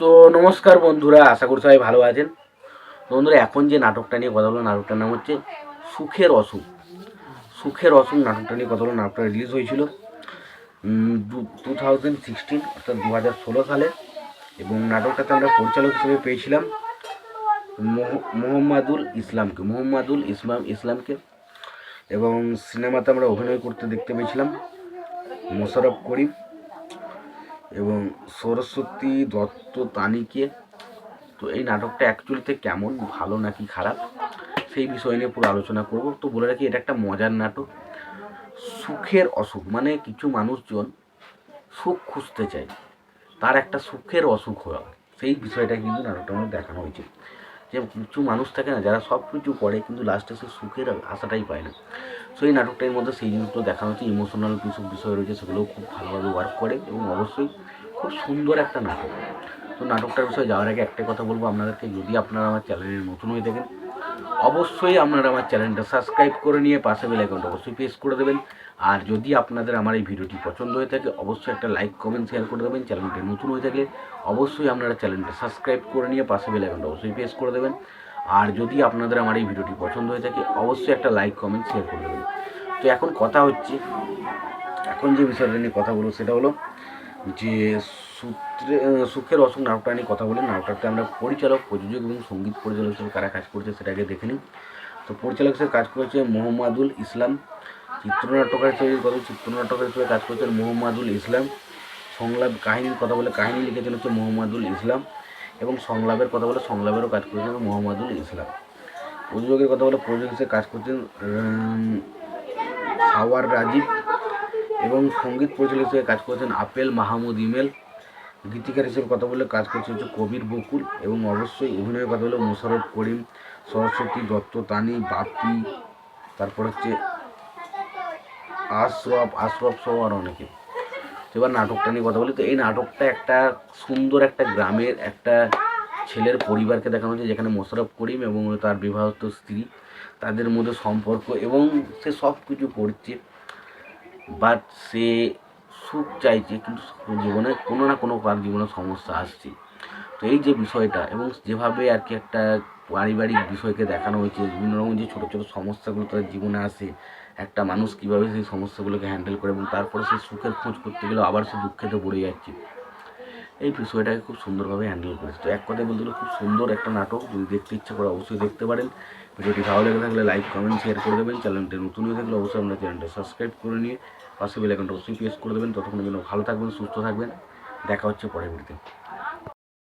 তো নমস্কার বন্ধুরা, আশা করি সবাই ভালো আছেন। তো বন্ধুরা, এখন যে নাটকটা নিয়ে কথা বলব, নাটকটার নাম হচ্ছে সুখের অসুখ। সুখের অসুখ নাটকটা নিয়ে কথা বলব, নাটকটা রিলিজ হয়েছিল টু থাউজেন্ড সিক্সটিন অর্থাৎ দু হাজার ষোলো সালে। এবং নাটকটাতে আমরা পরিচালক হিসেবে পেয়েছিলাম মোহাম্মদুল ইসলামকে, মোহাম্মদুল ইসলাম, ইসলামকে। এবং সিনেমাতে আমরা অভিনয় করতে দেখতে পেয়েছিলাম মোশারফ করিম। এবং সরস্বতী দত্ত তানিকে। তো এই নাটকটা অ্যাকচুয়ালিতে কেমন? ভালো নাকি খারাপ? সেই বিষয় নিয়ে পুরো আলোচনা করব। তো বলে রাখি, এটা একটা মজার নাটক। সুখের অসুখ মানে কিছু মানুষজন সুখ খুঁজতে চায়। তার একটা সুখের অসুখ হয়। সেই বিষয়টা কিন্তু নাটকটার মধ্যে দেখানো হয়েছে। যে কিছু মানুষ থাকে না, যারা সব কিছু করে কিন্তু লাস্টে সে সুখের আশাটাই পায় না। সো এই নাটকটার মধ্যে সেই জিনিসগুলো দেখানো হচ্ছে ইমোশনাল কিছু বিষয় রয়েছে সেগুলোও খুব ভালোভাবে ওয়ার্ক করে এবং অবশ্যই খুব সুন্দর একটা নাটক। তো নাটকটার বিষয়ে যাওয়ার আগে একটাই কথা বলব আপনাদেরকে, যদি আপনারা আমার চ্যানেলে নতুন হয়ে থাকেন অবশ্যই আপনারা আমার চ্যানেলটা সাবস্ক্রাইব করে নিয়ে পাশে বেল আইকনটা অবশ্যই প্রেস করে দেবেন। আর যদি আপনাদের আমার এই ভিডিওটি পছন্দ হয়ে থাকে, অবশ্যই একটা লাইক কমেন্ট শেয়ার করে দেবেন। চ্যানেলটি নতুন হয়ে থাকলে অবশ্যই আপনারা চ্যানেলটা সাবস্ক্রাইব করে নিয়ে পাশে বেল আইকনটা অবশ্যই প্রেস করে দেবেন। আর যদি আপনাদের আমার এই ভিডিওটি পছন্দ হয়ে থাকে, অবশ্যই একটা লাইক কমেন্ট শেয়ার করে দেবেন। তো এখন কথা হচ্ছে, এখন যে বিষয়টা নিয়ে কথা বলব সেটা হলো যে সূত্রে সুখের অসুখ নাটকটা নিয়ে কথা বলি নাটকটাতে আমরা পরিচালক, প্রযোজক এবং সংগীত পরিচালক হিসেবে কারা কাজ করছে সেটাকে দেখে নিই। তো পরিচালক হিসেবে কাজ করেছে মোহাম্মদুল ইসলাম, চিত্রনাট্যকার হিসেবে কথা চিত্রনাট্যকার হিসেবে কাজ করেছেন মোহাম্মদুল ইসলাম। সংলাপ কাহিনীর কথা বলে, কাহিনী লিখেছেন হচ্ছে মোহাম্মদুল ইসলাম এবং সংলাপের কথা বলে সংলাপেরও কাজ করেছেন মোহাম্মদুল ইসলাম। প্রযোজকের কথা বলে প্রযোজক হিসেবে কাজ করছেন সাওয়ার রাজীব এবং সংগীত পরিচালক হিসেবে কাজ করেছেন আপেল মাহমুদ ইমেল। গীতিকার হিসেবে কথা বলে কাজ করছে হচ্ছে কবির বকুল এবং অবশ্যই অভিনয়ের কথা বলে মোশারফ করিম, সরস্বতী দত্ত তানি বাপি তারপর হচ্ছে আশরফ আশরফ সহ আর অনেকে। এবার নাটকটা নিয়ে কথা বলি। তো এই নাটকটা একটা সুন্দর একটা গ্রামের একটা ছেলের পরিবারকে দেখানো হচ্ছে, যেখানে মোশারফ করিম এবং তার বিবাহিত স্ত্রী, তাদের মধ্যে সম্পর্ক এবং সে সব কিছু করছে। বাট সে সুখ চাইছে, কিন্তু জীবনে কোনো না কোনো কার জীবনে সমস্যা আসছে। তো এই যে বিষয়টা এবং যেভাবে আর কি একটা পারিবারিক বিষয়কে দেখানো হয়েছে, বিভিন্ন রকম যে ছোটো ছোটো সমস্যাগুলো তাদের জীবনে আসে, একটা মানুষ কীভাবে সেই সমস্যাগুলোকে হ্যান্ডেল করে এবং তারপরে সে সুখের খোঁজ করতে গেলে আবার সে দুঃখেতে পড়ে যাচ্ছে। এই বিষয়টাকে খুব সুন্দরভাবে হ্যান্ডেল করেছে। তো এক কথায় বলতে গেলে খুব সুন্দর একটা নাটক। যদি দেখতে ইচ্ছে করে অবশ্যই দেখতে পারেন। ভিডিওটি ভালো লেগে থাকলে লাইক কমেন্ট শেয়ার করে দেবেন। চ্যানেলটি নতুন হয়ে থাকলে অবশ্যই আপনার চ্যানেলটা সাবস্ক্রাইব করে নিয়ে পাশে বেল আইকনটা অবশ্যই প্রেস করে দেবেন। ততক্ষণের জন্য ভালো থাকবেন, সুস্থ থাকবেন। দেখা হচ্ছে পরের ভিডিওতে